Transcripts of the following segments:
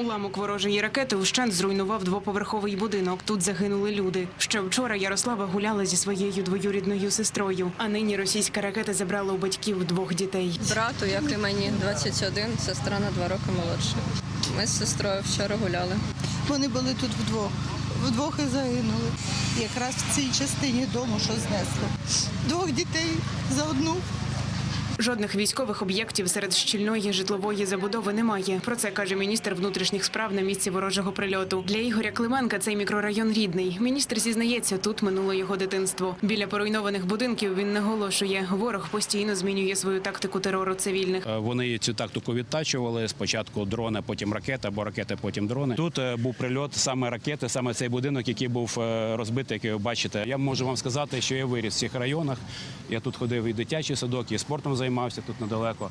Уламок ворожої ракети ущент зруйнував двоповерховий будинок. Тут загинули люди. Ще вчора Ярослава гуляла зі своєю двоюрідною сестрою. А нині російська ракета забрала у батьків двох дітей. Брату, як і мені, 21, сестра на два роки молодша. Ми з сестрою вчора гуляли. Вони були тут вдвох. Вдвох і загинули. Якраз в цій частині дому, що знесло. Двох дітей за одну. Жодних військових об'єктів серед щільної житлової забудови немає. Про це каже міністр внутрішніх справ на місці ворожого прильоту. Для Ігоря Клименка цей мікрорайон рідний. Міністр зізнається, тут минуло його дитинство. Біля поруйнованих будинків він наголошує, ворог постійно змінює свою тактику терору цивільних. Е, Вони цю тактику відтачували. Спочатку дрони, потім ракета, або ракети, потім дрони. Тут е, був прильот саме ракети, саме цей будинок, який був е, розбитий, який ви бачите. Я можу вам сказати, що я виріс в цих районах. Я тут ходив і дитячий садок, і спортом займався тут недалеко.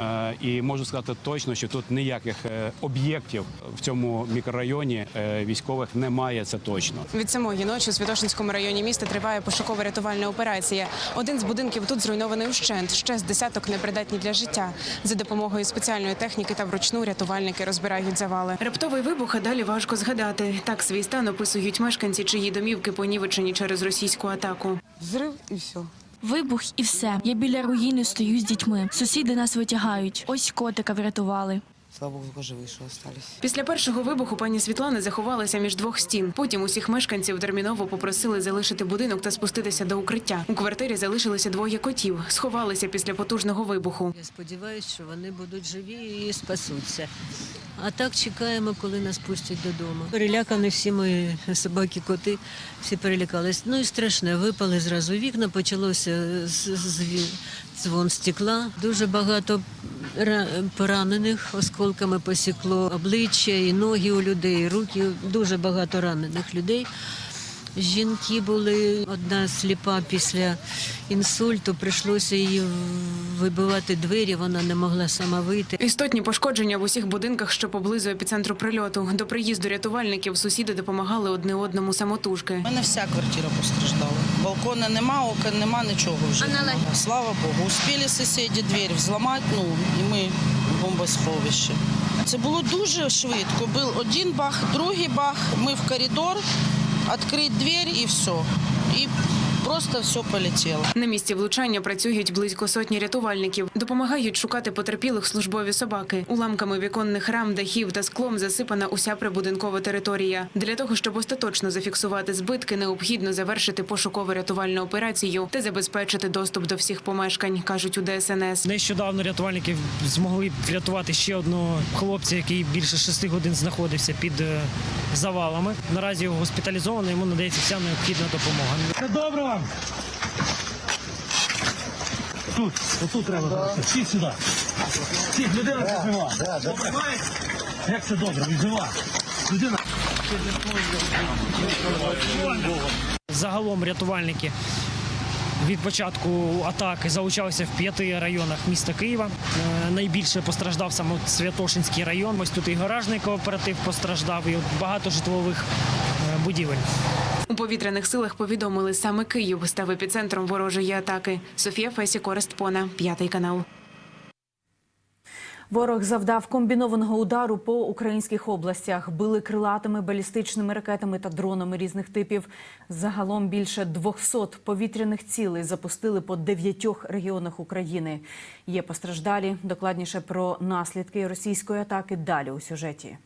Е, І можу сказати точно, що тут ніяких е, об'єктів в цьому мікрорайоні е, військових немає. Це точно. Від самої ночі у Святошинському районі міста триває пошуково-рятувальна операція. Один з будинків тут зруйнований ущент. Ще з десяток непридатні для життя. За допомогою спеціальної техніки та вручну рятувальники розбирають завали. Раптовий вибух а далі важко згадати. Так свій стан описують мешканці, чиї домівки понівечені через російську атаку. Взрив і все. Вибух і все. Я біля руїни стою з дітьми. Сусіди нас витягають. Ось котика врятували. Слава Богу, живые, что остались. Після першого вибуху пані Світлана заховалася між двох стін. Потім усіх мешканців терміново попросили залишити будинок та спуститися до укриття. У квартирі залишилося двоє котів. Сховалися після потужного вибуху. Я сподіваюся, що вони будуть живі і спасуться. А так чекаємо, коли нас пустять додому. Перелякані всі мої собаки, коти, всі перелякались. Ну і страшне, випали зразу вікна, почалося дзвон стекла. Дуже багато поранених осколками посікло обличчя і ноги у людей, руки. Дуже багато ранених людей. Жінки були одна сліпа після інсульту. Прийшлося її вибивати двері. Вона не могла сама вийти. Істотні пошкодження в усіх будинках, що поблизу епіцентру прильоту. До приїзду рятувальників сусіди допомагали одне одному самотужки. У мене вся квартира постраждала. Балкона нема, окон нема, нічого вже. нема. Слава Богу. Успіли сусіді двері взламати, ну і ми бомбосховище. Це було дуже швидко. Був один бах, другий бах, ми в коридор, відкрити двері і все. І просто все полетіло. На місці влучання працюють близько сотні рятувальників. Допомагають шукати потерпілих службові собаки. Уламками віконних рам, дахів та склом засипана уся прибудинкова територія. Для того, щоб остаточно зафіксувати збитки, необхідно завершити пошуково-рятувальну операцію та забезпечити доступ до всіх помешкань, кажуть у ДСНС. Нещодавно рятувальники змогли врятувати ще одного хлопця, який більше шести годин знаходився під е, завалами. Наразі його госпіталізовано, йому надається вся необхідна допомога. Це добре. Тут, отут треба. Всі сюди. Всі, людина це жива. Як це добре, він жива. Людина. Загалом рятувальники від початку атаки залучалися в п'яти районах міста Києва. Е, Найбільше постраждав саме Святошинський район. Ось тут і гаражний кооператив постраждав, і багато житлових е, будівель. У повітряних силах повідомили, саме Київ став епіцентром ворожої атаки. Софія Фесі Корестпона, п'ятий канал. Ворог завдав комбінованого удару по українських областях. Били крилатими балістичними ракетами та дронами різних типів. Загалом більше 200 повітряних цілей запустили по дев'ятьох регіонах України. Є постраждалі. Докладніше про наслідки російської атаки далі у сюжеті.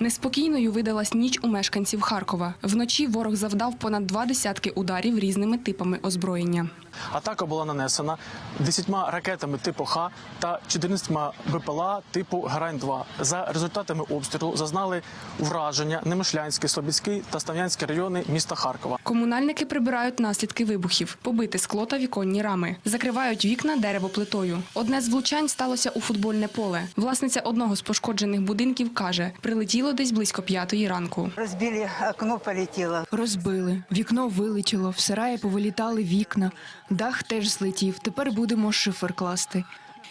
Неспокійною видалась ніч у мешканців Харкова. Вночі ворог завдав понад два десятки ударів різними типами озброєння. Атака була нанесена 10 ракетами типу Х та 14 БПЛА типу Грань-2. За результатами обстрілу зазнали ураження Немишлянський, Слобідський та Став'янський райони міста Харкова. Комунальники прибирають наслідки вибухів, побите скло та віконні рами, закривають вікна деревоплитою. Одне з влучань сталося у футбольне поле. Власниця одного з пошкоджених будинків каже, прилетіло десь близько п'ятої ранку. Розбили, окно полетіло. Розбили, вікно вилетіло, в сараї повилітали вікна, дах теж злетів. Тепер будемо шифер класти.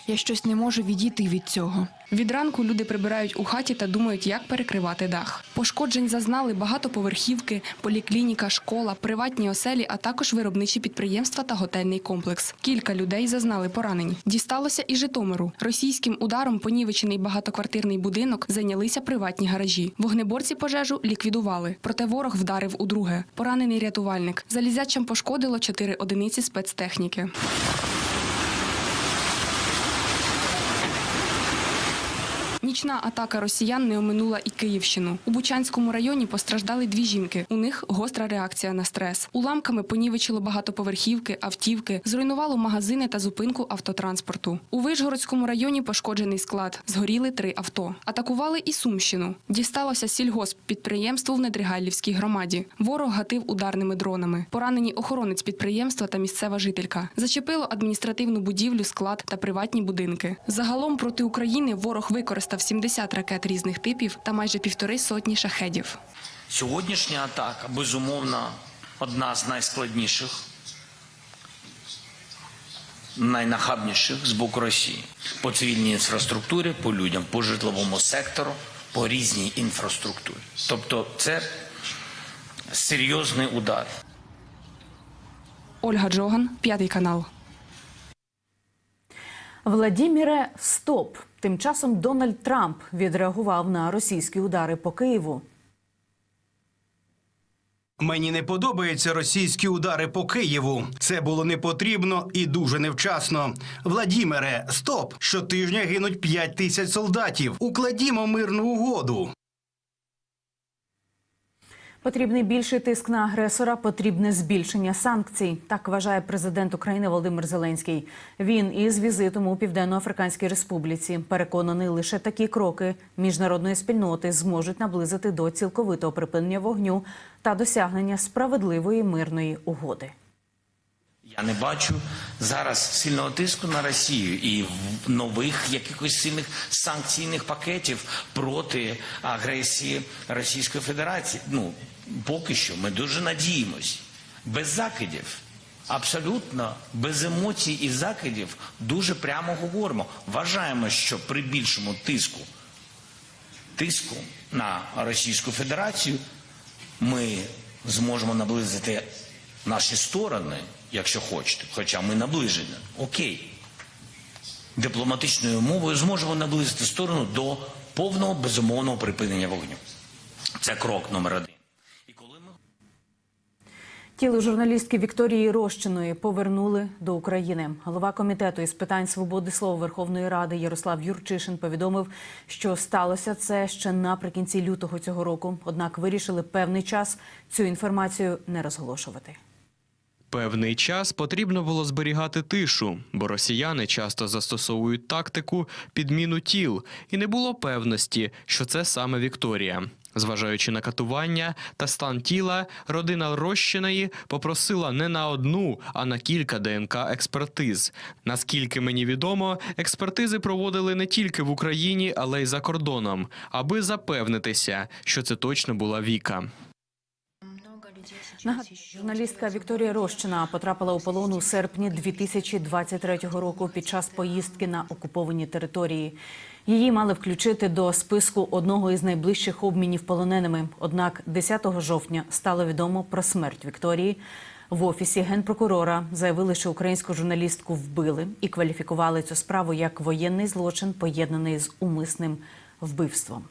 Я щось не можу відійти від цього. Від ранку люди прибирають у хаті та думають, як перекривати дах. Пошкоджень зазнали багатоповерхівки, поліклініка, школа, приватні оселі, а також виробничі підприємства та готельний комплекс. Кілька людей зазнали поранень. Дісталося і Житомиру. Російським ударом понівечений багатоквартирний будинок зайнялися приватні гаражі. Вогнеборці пожежу ліквідували. Проте ворог вдарив удруге. Поранений рятувальник. Залізячам пошкодило чотири одиниці спецтехніки. Нічна атака росіян не оминула і Київщину. У Бучанському районі постраждали дві жінки. У них гостра реакція на стрес. Уламками понівечило багатоповерхівки, автівки, зруйнувало магазини та зупинку автотранспорту. У Вишгородському районі пошкоджений склад. Згоріли три авто. Атакували і Сумщину. Дісталося сільгосп підприємству в Недригайлівській громаді. Ворог гатив ударними дронами. Поранені охоронець підприємства та місцева жителька. Зачепило адміністративну будівлю, склад та приватні будинки. Загалом проти України ворог використав 70 ракет різних типів та майже півтори сотні шахедів. Сьогоднішня атака, безумовно, одна з найскладніших, найнахабніших з боку Росії. По цивільній інфраструктурі, по людям, по житловому сектору, по різній інфраструктурі. Тобто це серйозний удар. Ольга Джоган, п'ятий канал. Владіміре, стоп! Тим часом Дональд Трамп відреагував на російські удари по Києву. Мені не подобаються російські удари по Києву. Це було не потрібно і дуже невчасно. Владімире, стоп! Щотижня гинуть 5 тисяч солдатів. Укладімо мирну угоду. Потрібний більший тиск на агресора, потрібне збільшення санкцій. Так вважає президент України Володимир Зеленський. Він із візитом у Південно-Африканській Республіці переконаний, лише такі кроки міжнародної спільноти зможуть наблизити до цілковитого припинення вогню та досягнення справедливої мирної угоди. Я не бачу зараз сильного тиску на Росію і нових якихось сильних санкційних пакетів проти агресії Російської Федерації. Ну поки що ми дуже надіємось. Без закидів, абсолютно без емоцій і закидів, дуже прямо говоримо. Вважаємо, що при більшому тиску тиску на Російську Федерацію ми зможемо наблизити наші сторони, якщо хочете, хоча ми наближені. Окей. Дипломатичною мовою зможемо наблизити сторону до повного безумовного припинення вогню. Це крок номер один. Тіло журналістки Вікторії Рощиної повернули до України. Голова комітету із питань свободи слова Верховної Ради Ярослав Юрчишин повідомив, що сталося це ще наприкінці лютого цього року. Однак вирішили певний час цю інформацію не розголошувати. Певний час потрібно було зберігати тишу, бо росіяни часто застосовують тактику підміну тіл, і не було певності, що це саме Вікторія. Зважаючи на катування та стан тіла, родина Рощиної попросила не на одну, а на кілька ДНК експертиз. Наскільки мені відомо, експертизи проводили не тільки в Україні, але й за кордоном, аби запевнитися, що це точно була Віка. Нагадую, журналістка Вікторія Рощина потрапила у полон у серпні 2023 року під час поїздки на окуповані території. Її мали включити до списку одного із найближчих обмінів полоненими. Однак 10 жовтня стало відомо про смерть Вікторії. В офісі генпрокурора заявили, що українську журналістку вбили і кваліфікували цю справу як воєнний злочин, поєднаний з умисним вбивством.